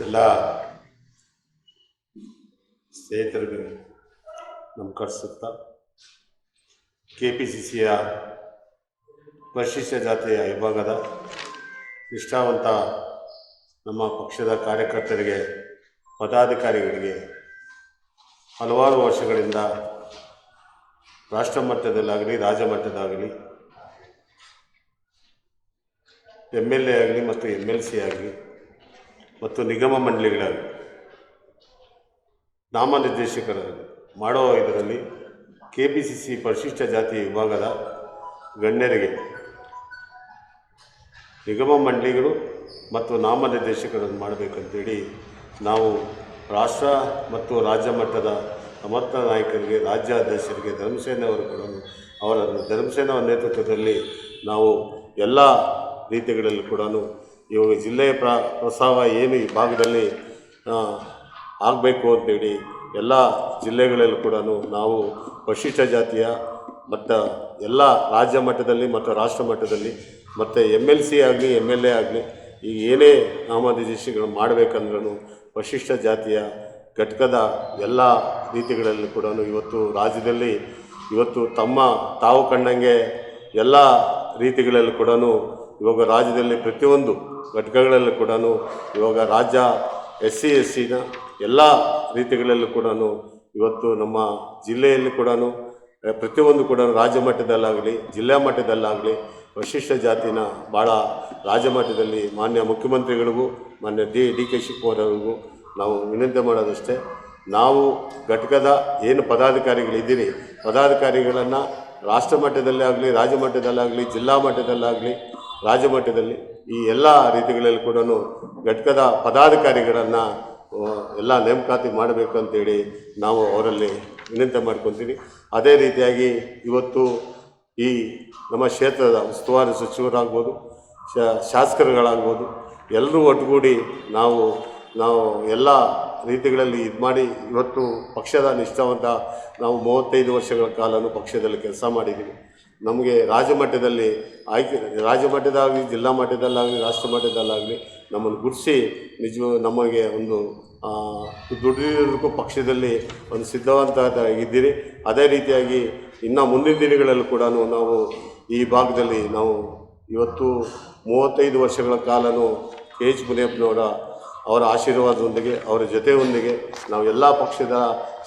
ಎಲ್ಲ ಸ್ನೇಹಿತರಿಗೂ ನಮಸ್ಕರಿಸುತ್ತಾ K P C ಸಿಯ ಪರಿಶಿಷ್ಟ ಜಾತಿಯ ವಿಭಾಗದ ನಿಷ್ಠಾವಂತ ನಮ್ಮ ಪಕ್ಷದ ಕಾರ್ಯಕರ್ತರಿಗೆ, ಪದಾಧಿಕಾರಿಗಳಿಗೆ ಹಲವಾರು ವರ್ಷಗಳಿಂದ ರಾಷ್ಟ್ರ ಮಟ್ಟದಲ್ಲಾಗಲಿ ರಾಜ್ಯ ಮಟ್ಟದಾಗಲಿ ಎಂ ಎಲ್ ಎ ಆಗಲಿ ಮತ್ತು ಎಂ ಎಲ್ ಸಿ ಆಗಲಿ ಮತ್ತು ನಿಗಮ ಮಂಡಳಿಗಳಾಗಲಿ ನಾಮನಿರ್ದೇಶಕರಾಗಲಿ ಮಾಡೋ ಇದರಲ್ಲಿ ಕೆ ಪಿ ಸಿ ಸಿ ಪರಿಶಿಷ್ಟ ಜಾತಿ ವಿಭಾಗದ ಗಣ್ಯರಿಗೆ ನಿಗಮ ಮಂಡಳಿಗಳು ಮತ್ತು ನಾಮನಿರ್ದೇಶಕರನ್ನು ಮಾಡಬೇಕಂತೇಳಿ ನಾವು ರಾಷ್ಟ್ರ ಮತ್ತು ರಾಜ್ಯ ಮಟ್ಟದ ಸಮರ್ಥ ನಾಯಕರಿಗೆ ರಾಜ್ಯ ಅಧ್ಯಕ್ಷರಿಗೆ ಧರ್ಮಸೇನೆಯವರು ಕೂಡ ಅವರ ಧರ್ಮಸೇನ ನೇತೃತ್ವದಲ್ಲಿ ನಾವು ಎಲ್ಲ ರೀತಿಗಳಲ್ಲಿ ಕೂಡ ಇವಾಗ ಜಿಲ್ಲೆಯ ಪ್ರ ಪ್ರಸ್ತಾವ ಏನು ಈ ಭಾಗದಲ್ಲಿ ಆಗಬೇಕು ಅಂತೇಳಿ ಎಲ್ಲ ಜಿಲ್ಲೆಗಳಲ್ಲೂ ಕೂಡ ನಾವು ಪರಿಶಿಷ್ಟ ಜಾತಿಯ ಮತ್ತು ಎಲ್ಲ ರಾಜ್ಯ ಮಟ್ಟದಲ್ಲಿ ಮತ್ತು ರಾಷ್ಟ್ರ ಮಟ್ಟದಲ್ಲಿ ಮತ್ತು ಎಂ ಎಲ್ ಸಿ ಆಗಲಿ ಎಂ ಎಲ್ ಎ ಆಗಲಿ ಈಗ ಏನೇ ನಾಮನಿರ್ದೇಶನಗಳು ಮಾಡಬೇಕಂದ್ರೂ ಪರಿಶಿಷ್ಟ ಜಾತಿಯ ಘಟಕದ ಎಲ್ಲ ರೀತಿಗಳಲ್ಲೂ ಕೂಡ ಇವತ್ತು ರಾಜ್ಯದಲ್ಲಿ ಇವತ್ತು ತಮ್ಮ ತಾವು ಕಂಡಂಗೆ ಎಲ್ಲ ರೀತಿಗಳಲ್ಲೂ ಕೂಡ ಇವಾಗ ರಾಜ್ಯದಲ್ಲಿ ಪ್ರತಿಯೊಂದು ಘಟಕಗಳಲ್ಲೂ ಕೂಡ ಇವಾಗ ರಾಜ್ಯ ಎಸ್ ಸಿ ಎಸ್ ಸಿನ ಎಲ್ಲ ರೀತಿಗಳಲ್ಲೂ ಕೂಡ ಇವತ್ತು ನಮ್ಮ ಜಿಲ್ಲೆಯಲ್ಲಿ ಕೂಡ ಪ್ರತಿಯೊಂದು ಕೂಡ ರಾಜ್ಯ ಮಟ್ಟದಲ್ಲಾಗಲಿ, ಜಿಲ್ಲಾ ಮಟ್ಟದಲ್ಲಾಗಲಿ ವಿಶಿಷ್ಟ ಜಾತಿನ ಭಾಳ ರಾಜ್ಯ ಮಟ್ಟದಲ್ಲಿ ಮಾನ್ಯ ಮುಖ್ಯಮಂತ್ರಿಗಳಿಗೂ, ಮಾನ್ಯ ಡಿ ಡಿ ಕೆ ಶಿವಕುಮಾರ್ ನಾವು ವಿನಂತಿ ಮಾಡೋದಷ್ಟೇ. ನಾವು ಘಟಕದ ಏನು ಪದಾಧಿಕಾರಿಗಳಿದ್ದೀರಿ, ಪದಾಧಿಕಾರಿಗಳನ್ನು ರಾಷ್ಟ್ರ ಮಟ್ಟದಲ್ಲೇ ಆಗಲಿ ರಾಜ್ಯ ಮಟ್ಟದಲ್ಲಾಗಲಿ, ಜಿಲ್ಲಾ ಮಟ್ಟದಲ್ಲಾಗಲಿ, ರಾಜ್ಯ ಮಟ್ಟದಲ್ಲಿ ಈ ಎಲ್ಲ ರೀತಿಗಳಲ್ಲಿ ಕೂಡ ಘಟಕದ ಪದಾಧಿಕಾರಿಗಳನ್ನು ಎಲ್ಲ ನೇಮಕಾತಿ ಮಾಡಬೇಕು ಅಂತೇಳಿ ನಾವು ಅವರಲ್ಲಿ ವಿನಂತಿ ಮಾಡ್ಕೊತೀವಿ. ಅದೇ ರೀತಿಯಾಗಿ ಇವತ್ತು ಈ ನಮ್ಮ ಕ್ಷೇತ್ರದ ಉಸ್ತುವಾರಿ ಸಚಿವರಾಗ್ಬೋದು ಶಾಸಕರುಗಳಾಗ್ಬೋದು ಎಲ್ಲರೂ ಒಟ್ಟುಗೂಡಿ ನಾವು ನಾವು ಎಲ್ಲ ರೀತಿಗಳಲ್ಲಿ ಇದು ಮಾಡಿ ಇವತ್ತು ಪಕ್ಷದ ನಿಷ್ಠಾವಂತ ನಾವು ಮೂವತ್ತೈದು ವರ್ಷಗಳ ಕಾಲನೂ ಪಕ್ಷದಲ್ಲಿ ಕೆಲಸ ಮಾಡಿದ್ದೀವಿ. ನಮಗೆ ರಾಜ್ಯ ಮಟ್ಟದಲ್ಲಿ ಆಯ್ಕೆ ರಾಜ್ಯ ಮಟ್ಟದಾಗಲಿ ಜಿಲ್ಲಾ ಮಟ್ಟದಲ್ಲಾಗಲಿ, ರಾಷ್ಟ್ರ ಮಟ್ಟದಲ್ಲಾಗಲಿ ನಮ್ಮನ್ನು ಗುರುತಿಸಿ ನಿಜ, ನಮಗೆ ಒಂದು ದುಡಿಯೋದಕ್ಕೂ ಪಕ್ಷದಲ್ಲಿ ಒಂದು ಸಿದ್ಧವಂತ ಇದ್ದೀರಿ ಅದೇ ರೀತಿಯಾಗಿ ಇನ್ನು ಮುಂದಿನ ದಿನಗಳಲ್ಲೂ ಕೂಡ ನಾವು ಈ ಭಾಗದಲ್ಲಿ ನಾವು ಇವತ್ತು ಮೂವತ್ತೈದು ವರ್ಷಗಳ ಕಾಲನೂ ಕೆ ಎಚ್ ಮುನಿಯಪ್ಪನವರ ಅವರ ಆಶೀರ್ವಾದದೊಂದಿಗೆ, ಅವರ ಜೊತೆಯೊಂದಿಗೆ ನಾವು ಎಲ್ಲ ಪಕ್ಷದ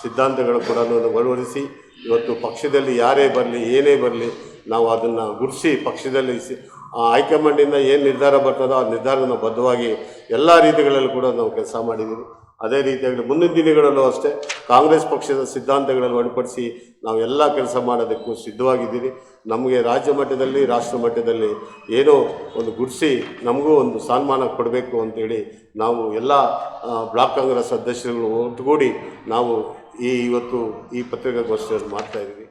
ಸಿದ್ಧಾಂತಗಳು ಕೂಡ ಅಳವಡಿಸಿ, ಇವತ್ತು ಪಕ್ಷದಲ್ಲಿ ಯಾರೇ ಬರಲಿ, ಏನೇ ಬರಲಿ, ನಾವು ಅದನ್ನು ಗುರುಸಿ ಪಕ್ಷದಲ್ಲಿ ಆ ಹೈಕಮಾಂಡಿಂದ ಏನು ನಿರ್ಧಾರ ಬರ್ತದೋ ಆ ನಿರ್ಧಾರನ ಬದ್ಧವಾಗಿ ಎಲ್ಲ ರೀತಿಗಳಲ್ಲೂ ಕೂಡ ನಾವು ಕೆಲಸ ಮಾಡಿದ್ದೀವಿ. ಅದೇ ರೀತಿಯಾಗಿ ಮುಂದಿನ ದಿನಗಳಲ್ಲೂ ಅಷ್ಟೇ ಕಾಂಗ್ರೆಸ್ ಪಕ್ಷದ ಸಿದ್ಧಾಂತಗಳನ್ನು ನಾವು ಎಲ್ಲ ಕೆಲಸ ಮಾಡೋದಕ್ಕೂ ಸಿದ್ಧವಾಗಿದ್ದೀರಿ. ನಮಗೆ ರಾಜ್ಯ ಮಟ್ಟದಲ್ಲಿ, ರಾಷ್ಟ್ರ ಮಟ್ಟದಲ್ಲಿ ಏನೋ ಒಂದು ಗುಡಿಸಿ ನಮಗೂ ಒಂದು ಸನ್ಮಾನ ಕೊಡಬೇಕು ಅಂತೇಳಿ ನಾವು ಎಲ್ಲ ಬ್ಲಾಕ್ ಕಾಂಗ್ರೆಸ್ ಅಧ್ಯಕ್ಷರುಗಳು ಒಟ್ಟುಗೂಡಿ ನಾವು ಈ ಇವತ್ತು ಈ ಪತ್ರಿಕಾಗೋಷ್ಠಿಯನ್ನು ಮಾಡ್ತಾಯಿದ್ದೀವಿ